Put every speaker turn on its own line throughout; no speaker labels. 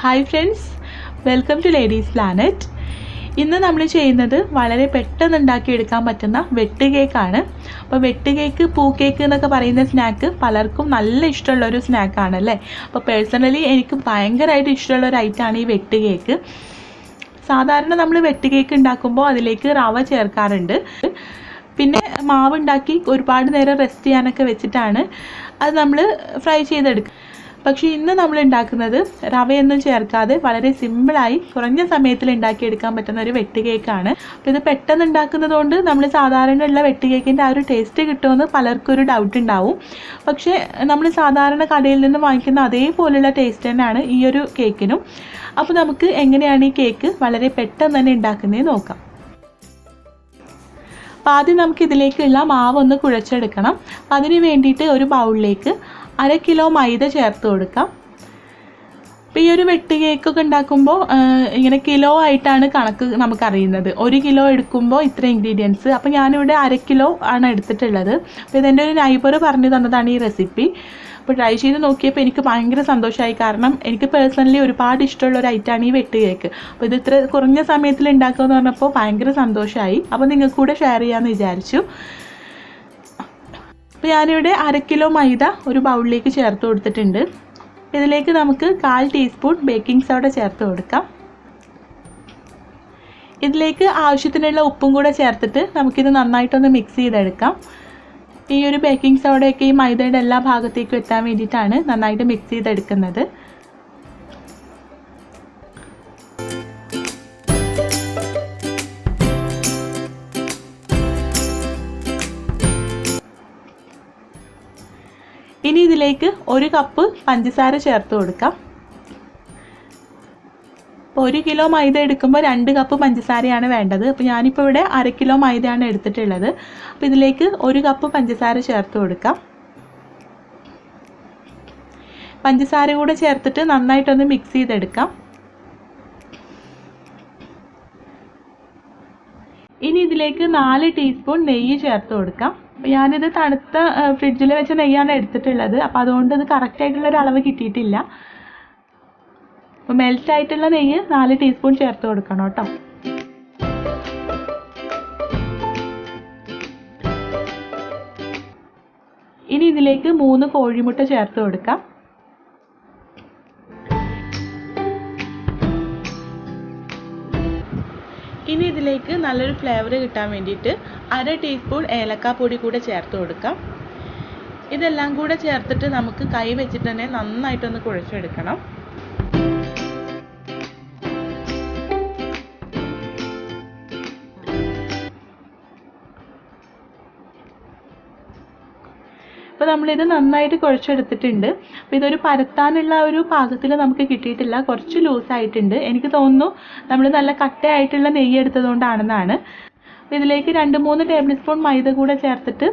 Hi friends welcome to ladies planet ഇന്ന് നമ്മൾ ചെയ്യുന്നത് വളരെ പെട്ടെന്ന് ഉണ്ടാക്കിയെടുക്കാൻ പറ്റുന്ന വെട്ട് കേക്കാണ് അപ്പോൾ വെട്ട് കേക്ക് പൂ കേക്ക് എന്നൊക്കെ പറയുന്ന സ്നാക്ക് പലർക്കും നല്ല ഇഷ്ടമുള്ള ഒരു സ്നാക്കാണ് അല്ലേ? അപ്പോൾ പേഴ്സണലി എനിക്ക് ഭയങ്കരമായിട്ട് ഇഷ്ടമുള്ള ഒരു ഐറ്റമാണ് ഈ വെട്ട് കേക്ക് സാധാരണ നമ്മൾ വെട്ട് കേക്ക് ഉണ്ടാക്കുമ്പോൾ അതിലേക്ക് റവ ചേർക്കാറുണ്ട്. പിന്നെ മാവ് ഉണ്ടാക്കി ഒരുപാട് നേരം റെസ്റ്റ് ചെയ്യാനൊക്കെ വെച്ചിട്ടാണ് അത് നമ്മൾ ഫ്രൈ ചെയ്തെടുക്കുക. പക്ഷേ ഇന്ന് നമ്മൾ ഉണ്ടാക്കുന്നത് റവയൊന്നും ചേർക്കാതെ വളരെ സിമ്പിളായി കുറഞ്ഞ സമയത്തിൽ ഉണ്ടാക്കിയെടുക്കാൻ പറ്റുന്ന ഒരു വെട്ട് കേക്കാണ്. അപ്പോൾ ഇത് പെട്ടെന്ന് ഉണ്ടാക്കുന്നതുകൊണ്ട് നമ്മൾ സാധാരണ ഉള്ള വെട്ട് കേക്കിന്റെ ആ ഒരു ടേസ്റ്റ് കിട്ടുമെന്ന് പലർക്കും ഒരു ഡൗട്ട് ഉണ്ടാവും. പക്ഷേ നമ്മൾ സാധാരണ കടയിൽ നിന്ന് വാങ്ങിക്കുന്ന അതേപോലെയുള്ള ടേസ്റ്റ് തന്നെയാണ് ഈ ഒരു കേക്കിനും. അപ്പോൾ നമുക്ക് എങ്ങനെയാണ് ഈ കേക്ക് വളരെ പെട്ടെന്ന് തന്നെ ഉണ്ടാക്കുന്നത് നോക്കാം. അപ്പോൾ ആദ്യം നമുക്ക് ഇതിലേക്കുള്ള മാവ് ഒന്ന് കുഴച്ചെടുക്കണം അതിന് വേണ്ടിയിട്ട് ഒരു ബൗളിലേക്ക് അര കിലോ മൈദ ചേർത്ത് കൊടുക്കാം. അപ്പോൾ ഈ ഒരു വെട്ട് കേക്കൊക്കെ ഉണ്ടാക്കുമ്പോൾ ഇങ്ങനെ കിലോ ആയിട്ടാണ് കണക്ക് നമുക്കറിയുന്നത്. ഒരു കിലോ എടുക്കുമ്പോൾ ഇത്ര ഇൻഗ്രീഡിയൻസ് അപ്പോൾ ഞാനിവിടെ അര കിലോ ആണ് എടുത്തിട്ടുള്ളത്. അപ്പോൾ ഇതെന്റെ ഒരു നൈബർ പറഞ്ഞു തന്നതാണ് ഈ റെസിപ്പി അപ്പോൾ ട്രൈ ചെയ്ത് നോക്കിയപ്പോൾ എനിക്ക് ഭയങ്കര സന്തോഷമായി കാരണം എനിക്ക് പേഴ്സണലി ഒരുപാട് ഇഷ്ടമുള്ള ഒരു ഐറ്റമാണ് ഈ വെട്ട് കേക്ക് അപ്പോൾ ഇത് ഇത്ര കുറഞ്ഞ സമയത്തിൽ ഉണ്ടാക്കുക എന്ന് പറഞ്ഞപ്പോൾ ഭയങ്കര സന്തോഷമായി അപ്പോൾ നിങ്ങൾക്ക് കൂടെ ഷെയർ ചെയ്യാമെന്ന് വിചാരിച്ചു. ഞാനിവിടെ അര കിലോ മൈദ ഒരു ബൗളിലേക്ക് ചേർത്ത് കൊടുത്തിട്ടുണ്ട്. ഇതിലേക്ക് നമുക്ക് കാൽ ടീസ്പൂൺ ബേക്കിംഗ് സോഡ ചേർത്ത് കൊടുക്കാം. ഇതിലേക്ക് ആവശ്യത്തിനുള്ള ഉപ്പും കൂടെ ചേർത്തിട്ട് നമുക്കിത് നന്നായിട്ടൊന്ന് മിക്സ് ചെയ്തെടുക്കാം. ഈ ഒരു ബേക്കിംഗ് സോഡയൊക്കെ ഈ മൈദയുടെ എല്ലാ ഭാഗത്തേക്കും എത്താൻ വേണ്ടിയിട്ടാണ് നന്നായിട്ട് മിക്സ് ചെയ്തെടുക്കുന്നത്. ഇനി ഇതിലേക്ക് ഒരു കപ്പ് പഞ്ചസാര ചേർത്ത് കൊടുക്കാം. ഒരു കിലോ മൈദ എടുക്കുമ്പോൾ രണ്ട് കപ്പ് പഞ്ചസാരയാണ് വേണ്ടത്. അപ്പോൾ ഞാനിപ്പോൾ ഇവിടെ അര കിലോ മൈദയാണ് എടുത്തിട്ടുള്ളത്. അപ്പോൾ ഇതിലേക്ക് ഒരു കപ്പ് പഞ്ചസാര ചേർത്ത് കൊടുക്കാം. പഞ്ചസാര കൂടെ ചേർത്തിട്ട് നന്നായിട്ടൊന്ന് മിക്സ് ചെയ്തെടുക്കാം. ഇനി ഇതിലേക്ക് നാല് ടീസ്പൂൺ നെയ്യ് ചേർത്ത് കൊടുക്കാം. ഞാനിത് തണുത്ത ഫ്രിഡ്ജിൽ വെച്ച നെയ്യാണ് എടുത്തിട്ടുള്ളത്. അപ്പോൾ അതുകൊണ്ട് ഇത് കറക്റ്റായിട്ടുള്ളൊരു അളവ് കിട്ടിയിട്ടില്ല. അപ്പോൾ മെൽറ്റ് ആയിട്ടുള്ള നെയ്യ് നാല് ടീസ്പൂൺ ചേർത്ത് കൊടുക്കണം കേട്ടോ. ഇനി ഇതിലേക്ക് മൂന്ന് കോഴിമുട്ട ചേർത്ത് കൊടുക്കാം. നല്ലൊരു ഫ്ലേവർ കിട്ടാൻ വേണ്ടിയിട്ട് അര ടീസ്പൂൺ ഏലക്കാപ്പൊടി കൂടെ ചേർത്ത് കൊടുക്കാം. ഇതെല്ലാം കൂടെ ചേർത്തിട്ട് നമുക്ക് കൈ വെച്ചിട്ട് തന്നെ നന്നായിട്ടൊന്ന് കുഴച്ചെടുക്കണം. അപ്പോൾ നമ്മളിത് നന്നായിട്ട് കുഴച്ചെടുത്തിട്ടുണ്ട്. അപ്പോൾ ഇതൊരു പരത്താനുള്ള ഒരു പാകത്തിൽ നമുക്ക് കിട്ടിയിട്ടില്ല. കുറച്ച് ലൂസായിട്ടുണ്ട് എനിക്ക് തോന്നുന്നു നമ്മൾ നല്ല കട്ടയായിട്ടുള്ള നെയ്യ് എടുത്തതുകൊണ്ടാണെന്നാണ്. അപ്പോൾ ഇതിലേക്ക് രണ്ട് മൂന്ന് ടേബിൾ സ്പൂൺ മൈദ കൂടെ ചേർത്തിട്ട്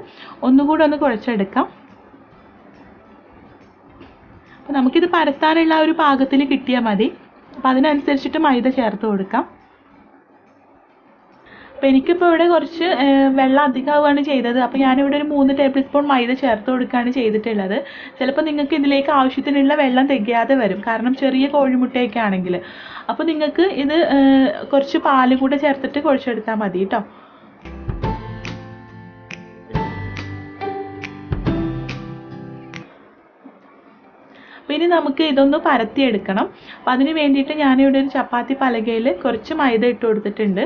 ഒന്നുകൂടെ ഒന്ന് കുഴച്ചെടുക്കാം. അപ്പോൾ നമുക്കിത് പരത്താനുള്ള ഒരു പാകത്തിൽ കിട്ടിയാൽ മതി. അപ്പോൾ അതിനനുസരിച്ചിട്ട് മൈദ ചേർത്ത് കൊടുക്കാം. അപ്പോൾ എനിക്കിപ്പോൾ ഇവിടെ കുറച്ച് വെള്ളം അധികമാവുകയാണ് ചെയ്തത്. അപ്പോൾ ഞാനിവിടെ ഒരു മൂന്ന് ടേബിൾ സ്പൂൺ മൈദ ചേർത്ത് കൊടുക്കുകയാണ് ചെയ്തിട്ടുള്ളത്. ചിലപ്പോൾ നിങ്ങൾക്ക് ഇതിലേക്ക് ആവശ്യത്തിനുള്ള വെള്ളം തികയാതെ വരും. കാരണം ചെറിയ കോഴിമുട്ടയൊക്കെ ആണെങ്കിൽ. അപ്പോൾ നിങ്ങൾക്ക് ഇത് കുറച്ച് പാൽ കൂടെ ചേർത്തിട്ട് കുഴച്ചെടുത്താൽ മതി കേട്ടോ. അപ്പോൾ ഇനി നമുക്ക് ഇതൊന്ന് പരത്തിയെടുക്കണം. അപ്പോൾ അതിന് വേണ്ടിയിട്ട് ഞാനിവിടെ ഒരു ചപ്പാത്തി പലകയിൽ കുറച്ച് മൈദ ഇട്ട് കൊടുത്തിട്ടുണ്ട്.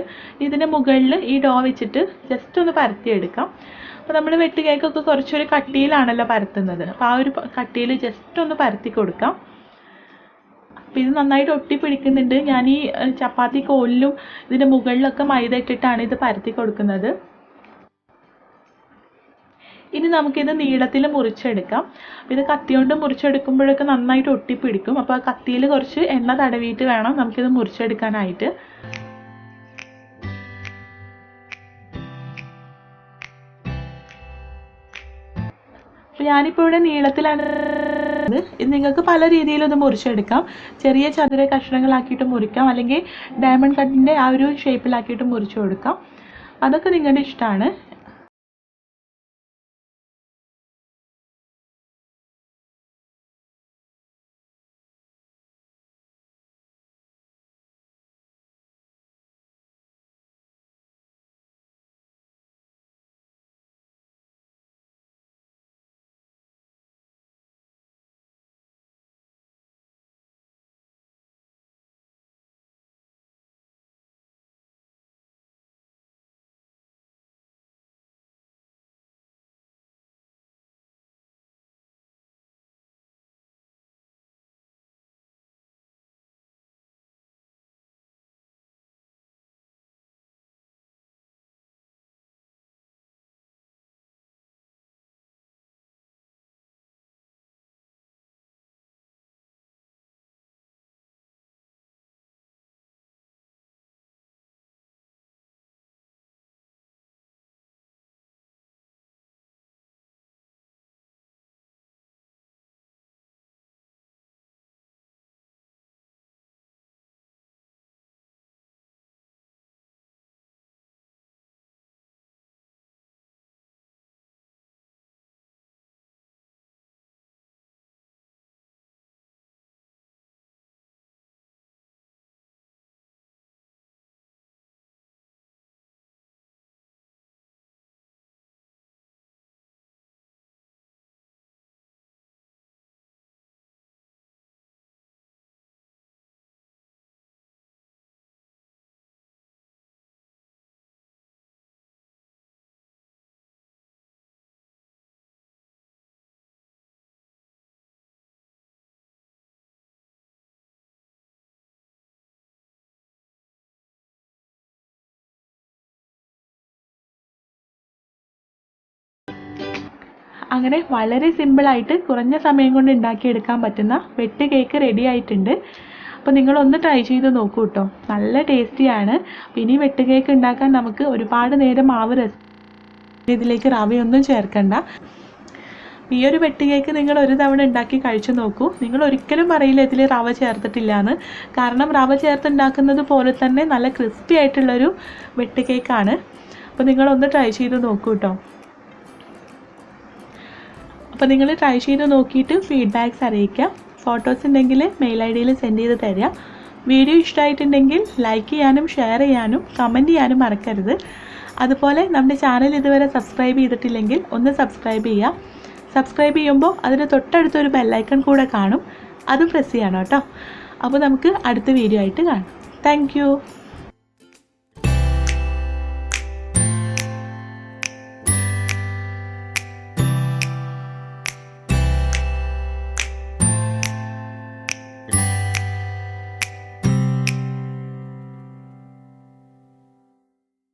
ഇതിന് മുകളിൽ ഈ ഡോ വെച്ചിട്ട് ജസ്റ്റ് ഒന്ന് പരത്തിയെടുക്കാം. അപ്പോൾ നമ്മൾ വെട്ട് കേക്കൊക്കെ കുറച്ചൊരു കട്ടിയിലാണല്ലോ പരത്തുന്നത്. അപ്പോൾ ആ ഒരു കട്ടിയിൽ ജസ്റ്റ് ഒന്ന് പരത്തി കൊടുക്കാം. അപ്പോൾ ഇത് നന്നായിട്ട് ഒട്ടി പിടിക്കുന്നുണ്ട്. ഞാൻ ഈ ചപ്പാത്തി കോലിലും ഇതിന്റെ മുകളിലൊക്കെ മൈദ ഇട്ടിട്ടാണ് ഇത് പരത്തി കൊടുക്കുന്നത്. ഇനി നമുക്കിത് നീളത്തിൽ മുറിച്ചെടുക്കാം. ഇത് കത്തി കൊണ്ട് മുറിച്ചെടുക്കുമ്പോഴൊക്കെ നന്നായിട്ട് ഒട്ടിപ്പിടിക്കും. അപ്പോൾ ആ കത്തിയിൽ കുറച്ച് എണ്ണ തടവിയിട്ട് വേണം നമുക്കിത് മുറിച്ചെടുക്കാനായിട്ട്. അപ്പോൾ ഞാനിപ്പോൾ ഇവിടെ നീളത്തിലാണ്. ഇത് നിങ്ങൾക്ക് പല രീതിയിലും ഇത് മുറിച്ചെടുക്കാം. ചെറിയ ചതുര കഷ്ണങ്ങളാക്കിയിട്ട് മുറിക്കാം. അല്ലെങ്കിൽ ഡയമണ്ട് കട്ടിന്റെ ആ ഒരു ഷേപ്പിലാക്കിയിട്ട് മുറിച്ചു കൊടുക്കാം. അതൊക്കെ നിങ്ങളുടെ ഇഷ്ടമാണ് അങ്ങനെ വളരെ സിമ്പിളായിട്ട് കുറഞ്ഞ സമയം കൊണ്ട് ഉണ്ടാക്കിയെടുക്കാൻ പറ്റുന്ന വെട്ട് കേക്ക് റെഡി ആയിട്ടുണ്ട്. അപ്പോൾ നിങ്ങളൊന്ന് ട്രൈ ചെയ്ത് നോക്കൂ കേട്ടോ നല്ല ടേസ്റ്റിയാണ് ഇനി വെട്ട് കേക്ക് ഉണ്ടാക്കാൻ നമുക്ക് ഒരുപാട് നേരം മാവ് രസ ഇതിലേക്ക് റവയൊന്നും ചേർക്കണ്ട. ഈ ഒരു വെട്ട് കേക്ക് നിങ്ങൾ ഒരു തവണ ഉണ്ടാക്കി കഴിച്ചു നോക്കൂ. നിങ്ങൾ ഒരിക്കലും അറിയില്ല ഇതിൽ റവ ചേർത്തിട്ടില്ല എന്ന് കാരണം റവ ചേർത്ത് ഉണ്ടാക്കുന്നത് പോലെ തന്നെ നല്ല ക്രിസ്പി ആയിട്ടുള്ളൊരു വെട്ട് കേക്കാണ് അപ്പോൾ നിങ്ങളൊന്ന് ട്രൈ ചെയ്ത് നോക്കൂ കേട്ടോ അപ്പോൾ നിങ്ങൾ ട്രൈ ചെയ്ത് നോക്കിയിട്ട് ഫീഡ്ബാക്ക്സ് അറിയിക്കാം ഫോട്ടോസ് ഉണ്ടെങ്കിൽ മെയിൽ ഐ ഡിയിൽ സെൻഡ് ചെയ്ത് തരാം വീഡിയോ ഇഷ്ടമായിട്ടുണ്ടെങ്കിൽ ലൈക്ക് ചെയ്യാനും ഷെയർ ചെയ്യാനും കമന്റ് ചെയ്യാനും മറക്കരുത്. അതുപോലെ നമ്മുടെ ചാനൽ ഇതുവരെ സബ്സ്ക്രൈബ് ചെയ്തിട്ടില്ലെങ്കിൽ ഒന്ന് സബ്സ്ക്രൈബ് ചെയ്യുക. സബ്സ്ക്രൈബ് ചെയ്യുമ്പോൾ അതിന് തൊട്ടടുത്തൊരു ബെല്ലൈക്കൺ കൂടെ കാണും. അത് പ്രസ് ചെയ്യണം കേട്ടോ. അപ്പോൾ നമുക്ക് അടുത്ത വീഡിയോ ആയിട്ട് കാണാം. താങ്ക്